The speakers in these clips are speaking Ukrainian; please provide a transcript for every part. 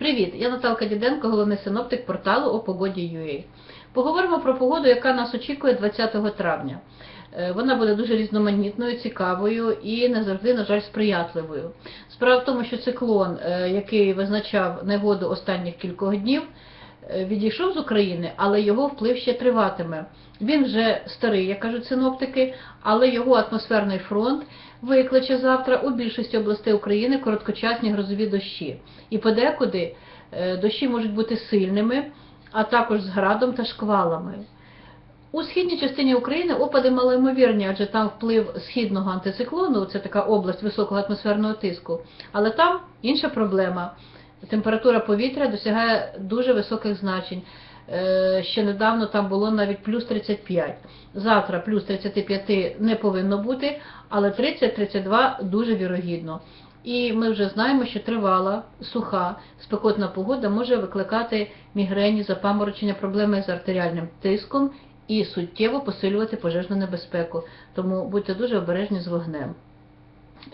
Привіт, я Наталка Діденко, головний синоптик порталу о погоді.ua. Поговоримо про погоду, яка нас очікує 20 травня. Е, Вона буде дуже різноманітною, цікавою і не завжди, на жаль, сприятливою. Справа в тому, що циклон, е, який визначав негоду останніх кількох днів, відійшов з України, але його вплив ще триватиме. Він вже старий, як кажуть синоптики, але його атмосферний фронт викличе завтра у більшості областей України короткочасні грозові дощі. І подекуди е, дощі можуть бути сильними, а також з градом та шквалами. У східній частині України опади малоймовірні, адже там вплив східного антициклону, це така область високого атмосферного тиску. Але там інша проблема. Температура повітря досягає дуже високих значень. Е, Ще недавно там було навіть плюс 35. Завтра плюс 35 не повинно бути, але 30-32 дуже вірогідно. І ми вже знаємо, що тривала, суха, спекотна погода може викликати мігрені, запаморочення, проблеми з артеріальним тиском і суттєво посилювати пожежну небезпеку. Тому будьте дуже обережні з вогнем.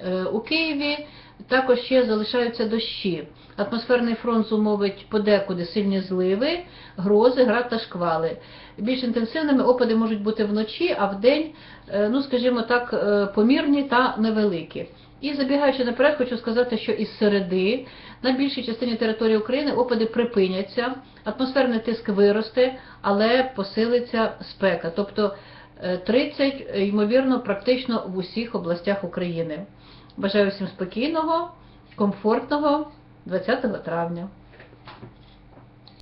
Е, У Києві також ще залишаються дощі. Атмосферний фронт зумовить подекуди сильні зливи, грози, град та шквали. Більш інтенсивними опади можуть бути вночі, а вдень, е, ну скажімо так, е, помірні та невеликі. І забігаючи наперед, хочу сказати, що із середи на більшій частині території України опади припиняться, атмосферний тиск виросте, але посилиться спека. Тобто 30, е, ймовірно, практично в усіх областях України. Бажаю всім спокійного, комфортного 20 травня.